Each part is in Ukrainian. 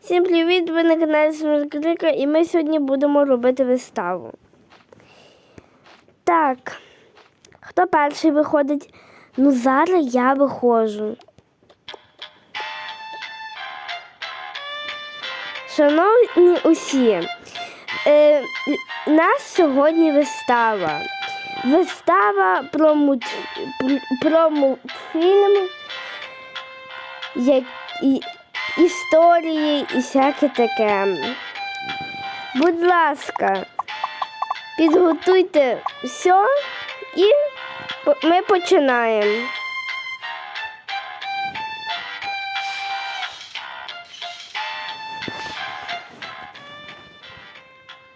Всім привіт! Ви на каналі Смерклика і ми сьогодні будемо робити виставу. Так, хто перший виходить? Ну, зараз я виходжу. Шановні усі, е, нас сьогодні вистава. Вистава про, мульт, про мультфільм, як, і, історії і всяке таке. Будь ласка, підготуйте все і ми починаємо.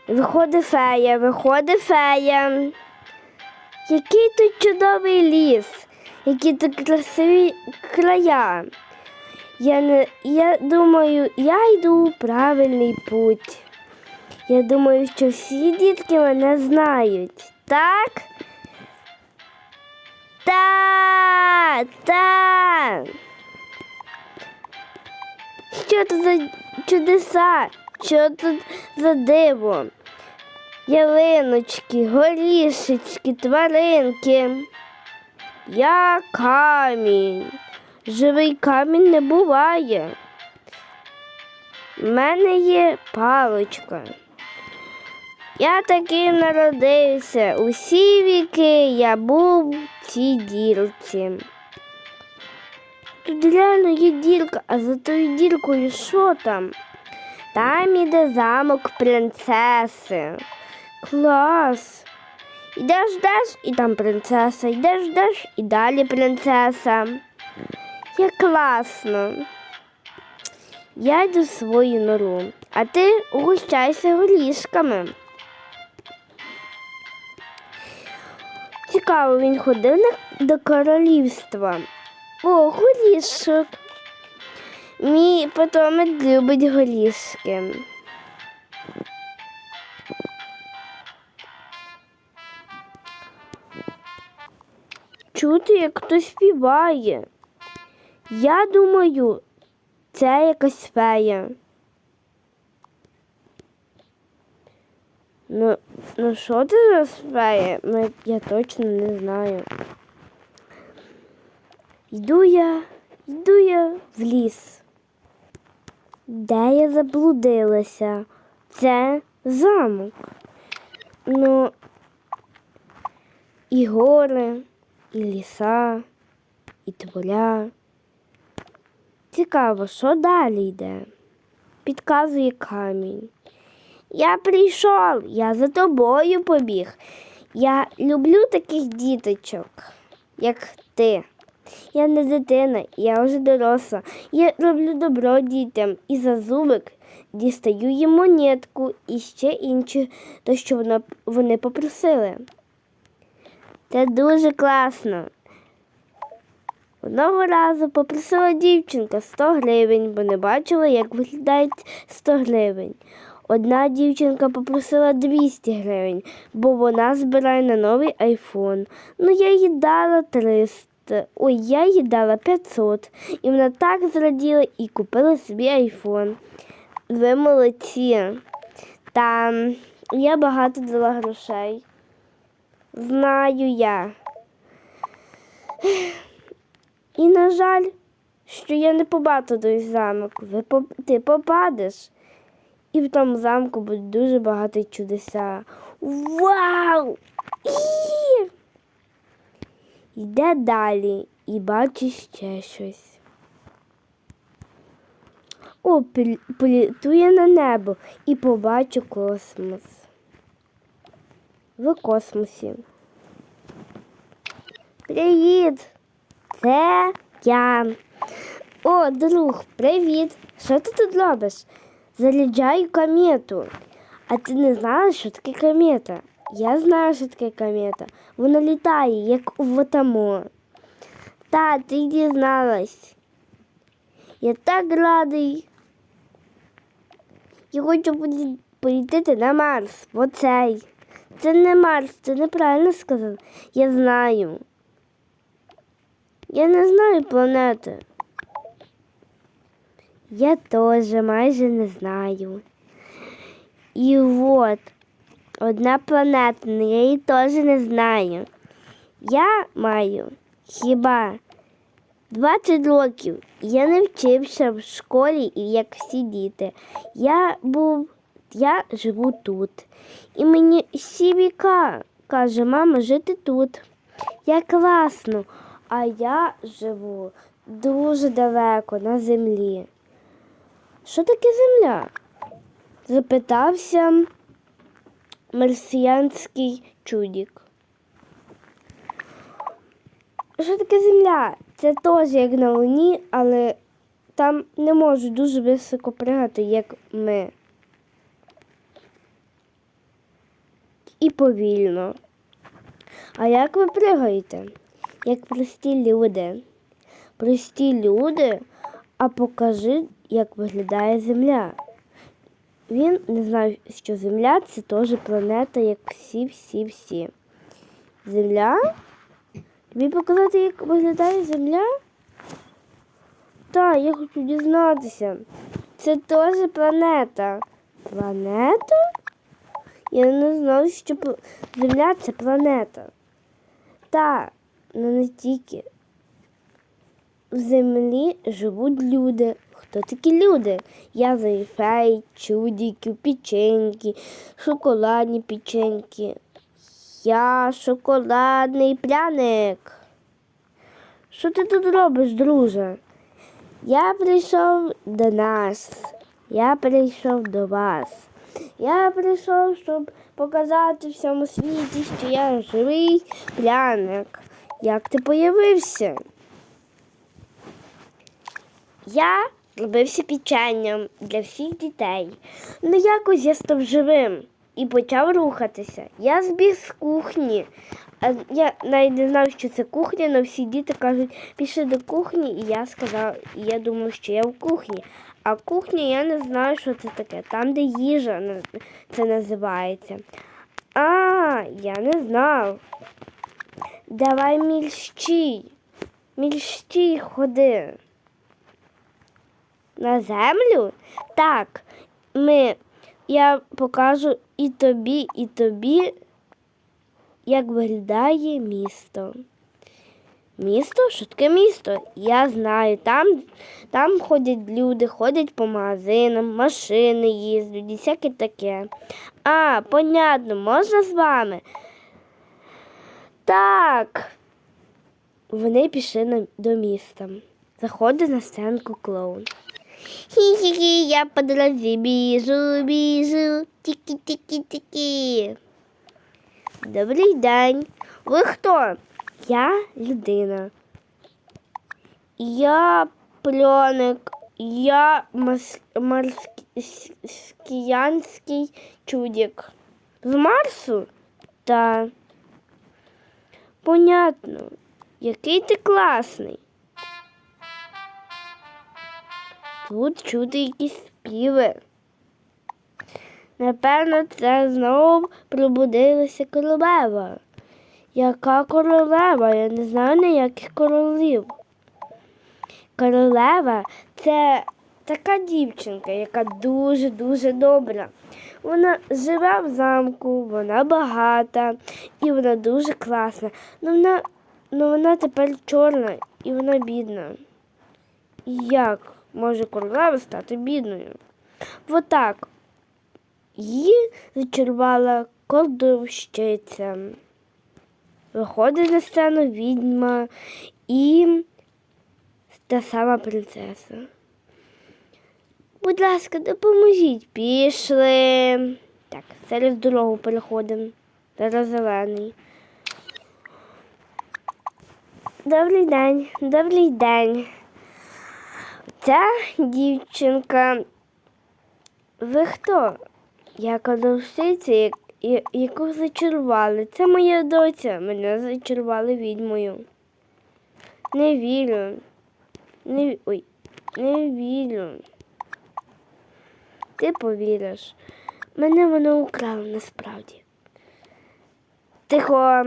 Виходить фея, виходить фея. Який тут чудовий ліс, які тут красиві края. Я, не, я думаю, я йду у правильний путь. Я думаю, що всі дітки мене знають. Так? Так, так. Що це за чудеса? Що тут за диво? Ялиночки, горішечки, тваринки. Я камінь. Живий камінь не буває. У мене є паличка. Я таким народився. Усі віки я був в цій дірці. Тут реально є дірка, а за тою діркою що там? Там іде замок принцеси. Клас. Ідеш, йдеш, і там принцеса, йдеш, йдеш, і далі принцеса. Як класно. Я йду в свою нору, а ти угощайся горішками. Цікаво, він ходив до королівства. О, горішок. Мій потомець любить горішки. Чути, як хтось співає. Я думаю, це якась фея. Ну, ну що це за фея? Ну, я точно не знаю. Йду я, йду я в ліс. Де я заблудилася? Це замок. Ну, і гори, і ліса, і поля. Цікаво, що далі йде? Підказує камінь. Я прийшов, я за тобою побіг. Я люблю таких діточок, як ти. Я не дитина, я вже доросла. Я роблю добро дітям і за зубик дістаю їм монетку і ще інше, то що вони попросили. Це дуже класно. Одного разу попросила дівчинка 100 гривень, бо не бачила, як виглядають 100 гривень. Одна дівчинка попросила 200 гривень, бо вона збирає на новий айфон. Ну, я їй дала 300. Ой, я їй дала 500. І вона так зраділа і купила собі айфон. Ви молодці. Та я багато дала грошей. Знаю я. І, на жаль, що я не побачу той замок. Ви ти попадеш. І в тому замку буде дуже багато чудеса. Вау! І! Йде далі і бачить ще щось. О, пл- політу я на небо і побачу космос. В космосі. Привіт! Це я. О, друг, привіт! Що ти тут робиш? Заряджаю комету. А ти не знала, що таке комета? Я знаю, що таке комета. Вона літає, як у ватамо. Та, ти дізналась. Я так радий. Я хочу полі- політити на Марс. Оцей. Це не Марс, це неправильно сказав. Я знаю. Я не знаю планети. Я теж майже не знаю. І от одна планета, я її теж не знаю. Я маю хіба 20 років. Я не вчився в школі, як всі діти. Я був, я живу тут. І мені сівіка каже, мама, жити тут. Я класно, а я живу дуже далеко на землі. Що таке земля? запитався марсіянський чудік. Що таке земля? Це теж як на Луні, але там не можуть дуже високо пригати, як ми. І повільно. А як ви пригаєте? Як прості люди. Прості люди, а покажи, як виглядає земля. Він не знав, що Земля це теж планета, як всі-всі-всі. Земля? Тобі показати, як виглядає Земля? Так, я хочу дізнатися. Це теж планета. Планета? Я не знав, що Земля це планета. Так, але не тільки. В землі живуть люди. Хто такі люди? Я знаю фей, чудиків, печеньки, шоколадні печеньки. Я шоколадний пряник. Що ти тут робиш, друже? Я прийшов до нас. Я прийшов до вас. Я прийшов, щоб показати всьому світі, що я живий пряник. Як ти появився? Я робився печенням для всіх дітей. Ну якось я став живим і почав рухатися. Я збіг з кухні. Я навіть не знав, що це кухня, але всі діти кажуть, пішли до кухні, і я сказав, і я думав, що я в кухні. А кухня я не знаю, що це таке. Там, де їжа це називається. А, я не знав. Давай мільщій. Мільщій ходи. На землю? Так, ми, я покажу і тобі, і тобі, як виглядає місто. Місто? Що таке місто? Я знаю, там, там ходять люди, ходять по магазинам, машини їздять, і всяке таке. А, понятно, можна з вами? Так. Вони пішли на, до міста. Заходить на сценку клоун. Хі-хі-хі, я по дорозі біжу, біжу, тікі-тікі-тікі. Добрий день. Ви хто? Я людина. Я пленик. Я марскіянський чудик. З Марсу? Та. Понятно. Який ти класний. Тут чути якісь співи. Напевно, це знову пробудилася королева. Яка королева? Я не знаю ніяких королів. Королева це така дівчинка, яка дуже-дуже добра. Вона живе в замку, вона багата і вона дуже класна. Ну вона, ну вона тепер чорна і вона бідна. Як може королева стати бідною? Отак. Її зачарувала колдовщиця. Виходить на сцену відьма і та сама принцеса. Будь ласка, допоможіть. Пішли. Так, зараз дорогу переходимо. Зараз зелений. Добрий день, добрий день. Ця дівчинка. Ви хто? Я колосиця, яку зачарували. Це моя доця. Мене зачарували відьмою. Не вірю. Не, ой, не вірю. Ти повіриш. Мене воно украло насправді. Тихо.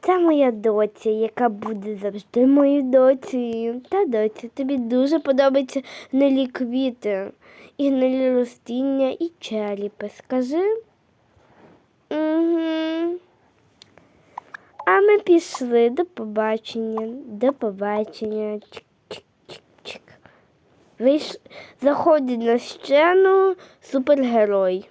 Це моя доця, яка буде завжди моєю доцею. Та доця, тобі дуже подобаються гнилі квіти, і гнилі ростіння, і черепи. Скажи. Угу. А ми пішли. До побачення. До побачення. Вийш... Заходить на сцену супергерой.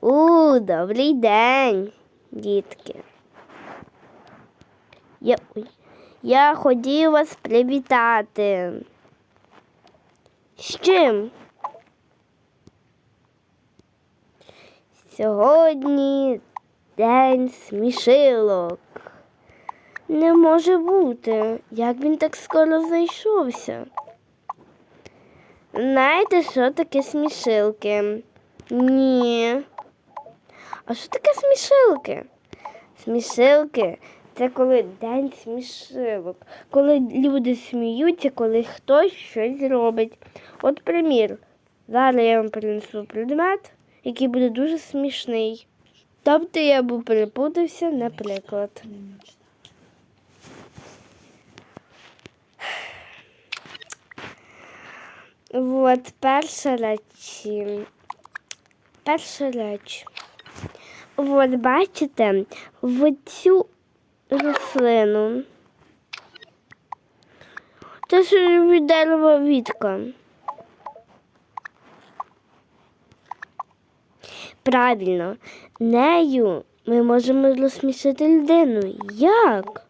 У, добрий день, дітки. Я, я хотів вас привітати. З чим? Сьогодні день смішилок. Не може бути, як він так скоро зайшовся. Знаєте, що таке смішилки? Ні. А що таке смішилки? Смішилки це коли день смішилок, коли люди сміються, коли хтось щось робить. От примір. Зараз я вам принесу предмет, який буде дуже смішний. Тобто я б перепутався, наприклад. От перша річ. Перша річ. От бачите, в цю рослину. Це ж від дерева вітка. Правильно, нею ми можемо розсмішити людину. Як?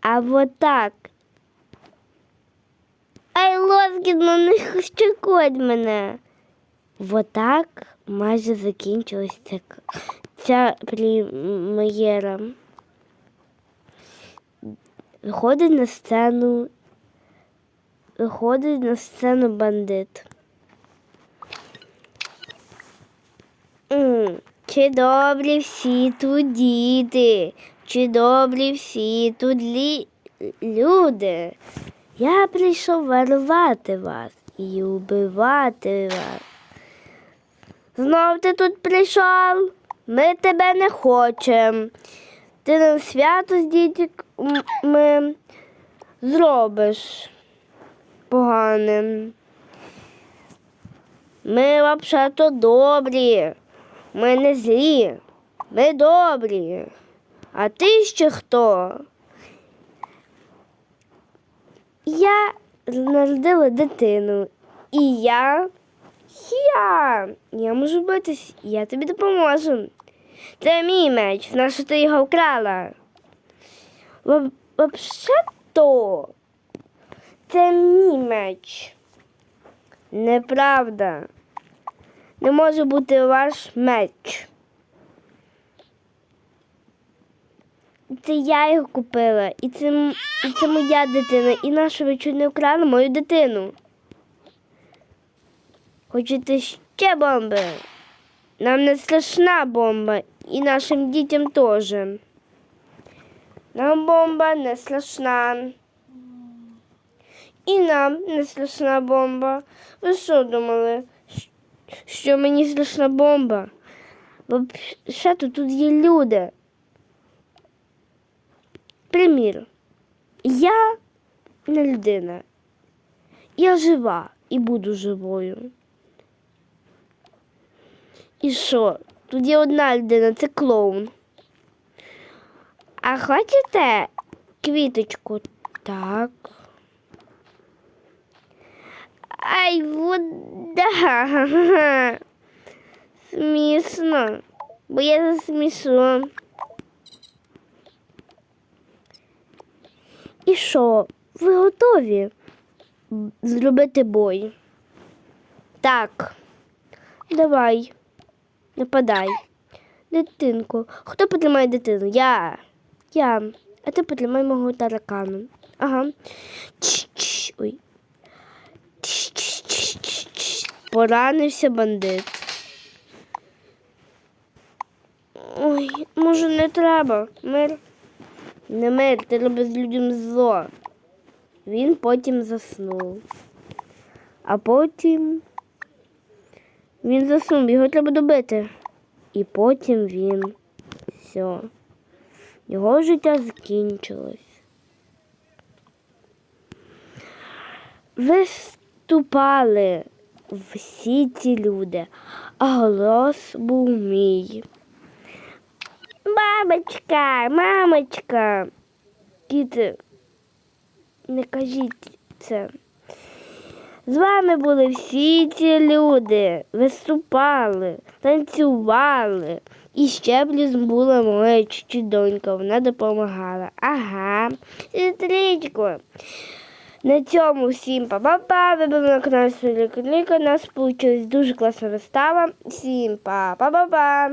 А от так. Ай, Лоскіно, не щекоть мене. Вот так майже закінчилась ця, ця прем'єра. Виходить на сцену, виходить на сцену бандит. Чи добрі всі тут діти, чи добрі всі тут лі... люди. Я прийшов варувати вас і убивати вас. Знов ти тут прийшов, ми тебе не хочемо. Ти нам свято з дітьми зробиш поганим. Ми взагалі добрі, ми не злі, ми добрі. А ти ще хто? Я народила дитину, і я я. Я можу битись, я тобі допоможу. Це мій меч, нащо ти його вкрала? Взагалі-то це мій меч. Неправда. Не може бути ваш меч. Це я його купила, і це, і це моя дитина. І нащо ви чуть не вкрали мою дитину? Хочете ще бомби? Нам не страшна бомба, і нашим дітям теж. Нам бомба не страшна. І нам не страшна бомба. Ви що думали, що мені страшна бомба? Бо ще тут є люди. Примір, я не людина. Я жива і буду живою. І що? Тут є одна людина, це клоун. А хочете квіточку? Так. Ай, вода. Смішно. Бо я засмішу. І що? Ви готові зробити бой? Так. Давай. Нападай. Дитинку. Хто потримає дитину? Я. Я. А ти потримай мого таракану. Ага. Чш-чш. Ой. Чш-чш-чш-чш. Поранився бандит. Ой, може не треба. Мир. Не мир, ти робиш людям зло. Він потім заснув. А потім Він заснув, його треба добити. І потім він. Все. Його життя закінчилось. Виступали всі ці люди, а голос був мій. Бабочка, мамочка. Діти, не кажіть це. З вами були всі ці люди, виступали, танцювали. І ще близь була моя чуть донька, вона допомагала. Ага, сестричко. На цьому всім па-па-па. Ви були на каналі Солікліка. У нас вийшла дуже класна вистава. Всім па-па-па-па.